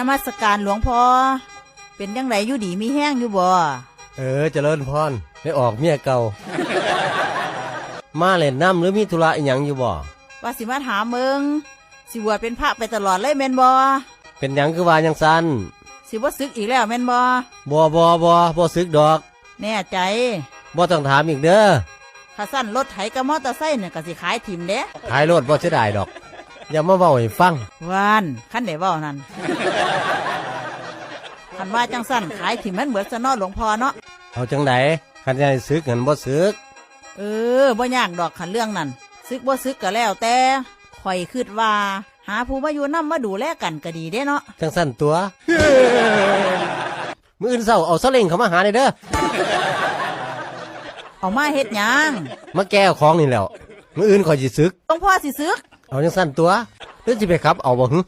นมัสการหลวงพ่อ เป็นยังไงอยู่ดีมีแห้งอยู่บ่ เออเจริญพรได้ออกเมียเก่า มาเล่นน้ำหรือมีธุระอีหยังอยู่บ่ ว่าสิมาถามมึง สิบวชเป็นพระไปตลอดเลยแม่นบ่ เป็นหยังคือว่ายังสันสิบ่ซึกอีกแล้วแม่นบ่ บ่บ่บ่บ่ซึกดอก แน่ใจ บ่ต้องถามอีกเด้อ ข้าสั้นรถไถกับมอเตอร์ไซค์เนี่ยก็สิขายถิ่มเด้ ขายรถบ่เสียดายดอก อย่ามาเว้าให้ฟังวานคันได้เว้านั่นคันว่าจังสั้นขายถิ่มมันเบิดซะเนาะหลวงพ่อเนาะเอาจังไดคันจะให้ซึกเงินบ่ซึกเออบ่ยากดอกคันเรื่องนั้นซึกบ่ซึกก็แล้วแต่ข่อยคิดว่า หาผู้มาอยู่นํมาดูแลกันก็ดีเด้เนาะจังสั้นตัว มื้ออื่นเช้าเอาซาเล้งเข้ามาหาได้เด้อเอามาเฮ็ดหยังมาแก้เอาของนี่แหล้วมื้ออื่นข่อยสิซึก หลวงพ่อสิซึก เอาจังสั้นตัวหรือสิไปครับ เอาบ่หึ